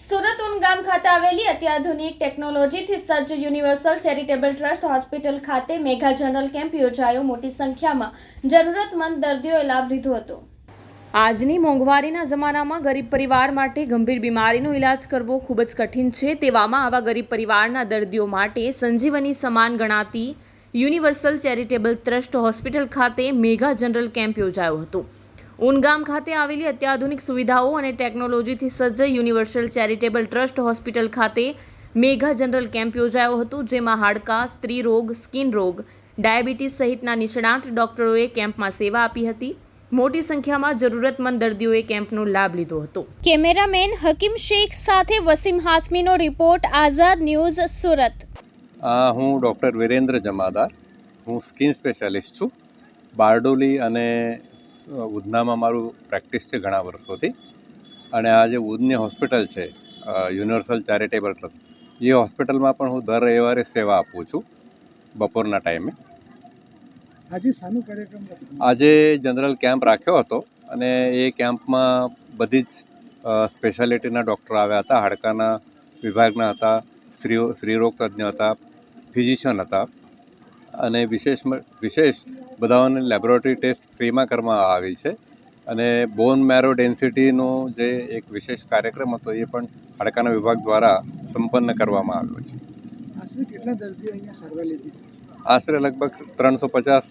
સુરત ઉનગામ ખાતે આવેલી અત્યાધુનિક ટેકનોલોજીથી સજ્જ યુનિવર્સલ ચેરિટેબલ ટ્રસ્ટ હોસ્પિટલ ખાતે મેગા જનરલ કેમ્પ યોજાયો. મોટી સંખ્યામાં જરૂરતમંદ દર્દીઓએ લાભ લીધો હતો. આજની મોંઘવારીના જમાનામાં ગરીબ પરિવાર માટે ગંભીર બીમારીનો ઇલાજ કરવો ખૂબ જ કઠિન છે. તેવામાં આવા ગરીબ પરિવારના દર્દીઓ માટે સંજીવની સમાન ગણાતી યુનિવર્સલ ચેરિટેબલ ટ્રસ્ટ હોસ્પિટલ ખાતે મેગા જનરલ કેમ્પ યોજાયો હતો. ઉનગામ ખાતે આવેલી અત્યાધુનિક સુવિધાઓ અને ટેકનોલોજીથી સજ્જ યુનિવર્સલ ચેરિટેબલ ટ્રસ્ટ હોસ્પિટલ ખાતે મેઘા જનરલ કેમ્પ યોજાયો હતો જેમાં હાડકાં સ્ત્રી રોગ સ્કિન રોગ ડાયાબિટીસ સહિતના નિષ્ણાંત ડોક્ટરોએ કેમ્પમાં સેવા આપી હતી. મોટી સંખ્યામાં જરૂરતમંદ દર્દીઓએ કેમ્પનો લાભ લીધો હતો. કેમેરામેન હકીમ શેખ સાથે વસીમ હાસમીનો રિપોર્ટ આઝાદ ન્યૂઝ સુરત. હું ડૉક્ટર વિરેન્દ્ર જમાદાર. હું સ્કિન સ્પેશિયાલિસ્ટ છું. બારડોલી અને ઉધનામાં મારું પ્રેક્ટિસ છે ઘણા વર્ષોથી. અને આ જે ઉધની હોસ્પિટલ છે યુનિવર્સલ ચેરિટેબલ ટ્રસ્ટ એ હોસ્પિટલમાં પણ હું દર રવિવારે સેવા આપું છું બપોરના ટાઈમે. આજે શાનો કાર્યક્રમ આજે જનરલ કેમ્પ રાખ્યો હતો અને એ કેમ્પમાં બધી જ સ્પેશિયાલિટીના ડૉક્ટર આવ્યા હતા હાડકાના વિભાગના હતા સ્ત્રીઓ સ્ત્રીરોગ તજ્ઞ હતા ફિઝિશિયન હતા. અને વિશેષ વિશેષ બધાઓને લેબોરેટરી ટેસ્ટ ફ્રીમાં કરવામાં આવી છે. અને બોન મેરો ડેન્સિટીનો જે એક વિશેષ કાર્યક્રમ હતો એ પણ હાડકાના વિભાગ દ્વારા સંપન્ન કરવામાં આવ્યો છે. આશરે કેટલા દર્દીઓ અહીંયા સારવાર લીધી? આશરે લગભગ ત્રણસો પચાસ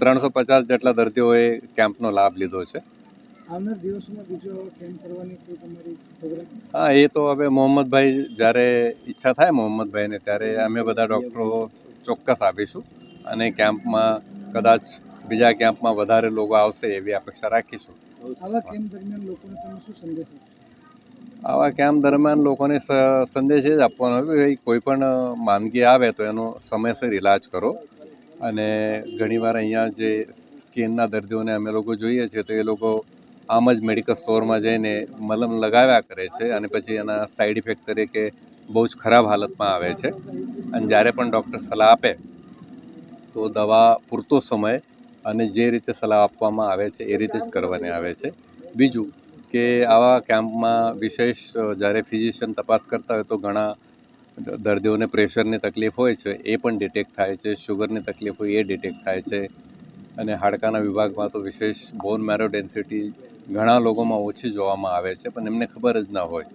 ત્રણસો પચાસ જેટલા દર્દીઓએ કેમ્પનો લાભ લીધો છે. હા એ તો હવે મોહમ્મદભાઈ જ્યારે ઈચ્છા થાય મોહમ્મદભાઈને ત્યારે અમે બધા ડૉક્ટરો ચોક્કસ આપીશું અને કેમ્પમાં કદાચ બીજા કેમ્પમાં વધારે લોકો આવશે એવી અપેક્ષા રાખીશું. આવા કેમ્પ દરમિયાન લોકોને સંદેશ એ જ આપવાનો હોય કોઈ પણ માંદગી આવે તો એનો સમયસર ઇલાજ કરો. અને ઘણીવાર અહીંયા જે સ્કિનના દર્દીઓને અમે લોકો જોઈએ છીએ તો એ લોકો આમ જ મેડિકલ સ્ટોરમાં જઈને મલમ લગાવ્યા કરે છે અને પછી એના સાઈડ ઇફેક્ટ તરીકે બહુ જ ખરાબ હાલતમાં આવે છે. અને જ્યારે પણ ડૉક્ટર સલાહ આપે તો દવા પૂરતો સમય અને જે રીતે સલાહ આપવામાં આવે છે, એ રીતે જ કરવાની આવે છે. બીજું કે આવા કેમ્પમાં વિશેષ જ્યારે ફિઝિશિયન તપાસ કરતા હોય તો ઘણા દર્દીઓને પ્રેશરની તકલીફ હોય છે, એ પણ ડિટેક્ટ થાય છે. શુગરની તકલીફ હોય, એ ડિટેક્ટ થાય છે. અને હાડકાના વિભાગમાં તો વિશેષ બોન મેરો ડેન્સિટી ઘણા લોકોમાં ઓછી જોવામાં આવે છે, પણ એમને ખબર જ ના હોય.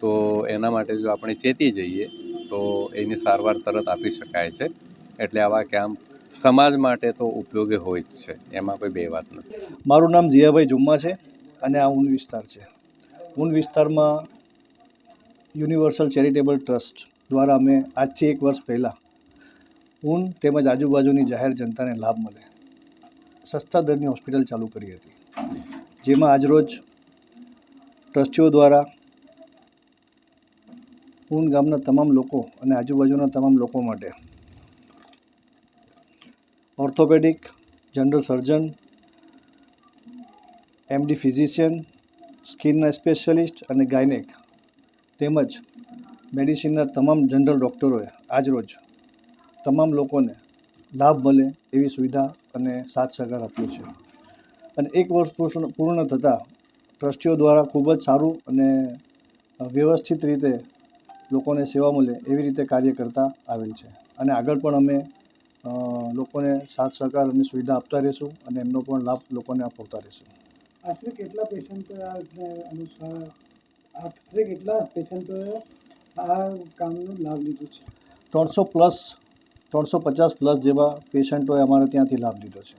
તો એના માટે જો આપણે ચેતી જઈએ, તો એની સારવાર તરત આપી શકાય છે. એટલે આવા કેમ્પ સમાજ માટે તો ઉપયોગી હોય જ છે, એમાં કોઈ બે વાત નથી. મારું નામ જીયાભાઈ જુમ્મા છે અને આ ઊન વિસ્તાર છે. ઊન વિસ્તારમાં યુનિવર્સલ ચેરિટેબલ ટ્રસ્ટ દ્વારા અમે આજથી એક વર્ષ પહેલાં ઊન તેમજ આજુબાજુની જાહેર જનતાને લાભ મળે. સસ્તા દરની હોસ્પિટલ ચાલુ કરી હતી, જેમાં આજરોજ ટ્રસ્ટીઓ દ્વારા ઊન ગામના તમામ લોકો અને આજુબાજુના તમામ લોકો માટે orthopaedic general surgeon MD physician સ્કિનના specialist અને ગાયનેક તેમજ મેડિસિનના તમામ જનરલ ડૉક્ટરોએ આજરોજ તમામ લોકોને લાભ મળે એવી સુવિધા અને સાથ સહકાર આપ્યો છે. અને એક વર્ષ પૂર્ણ પૂર્ણ થતાં ટ્રસ્ટીઓ દ્વારા ખૂબ જ સારું અને વ્યવસ્થિત રીતે લોકોને સેવા મળે એવી રીતે કાર્ય કરતા આવેલ છે. અને આગળ પણ અમે લોકોને સાથ સહકાર અને સુવિધા આપતા રહીશું અને એમનો પણ લાભ લોકોને અપાવતા રહીશું. આશરે કેટલા પેશન્ટો અનુસાર આશરે કેટલા પેશન્ટોએ આ કામનો લાભ લીધો છે? ત્રણસો પ્લસ ત્રણસો પચાસ પ્લસ જેવા પેશન્ટોએ અમારે ત્યાંથી લાભ લીધો છે.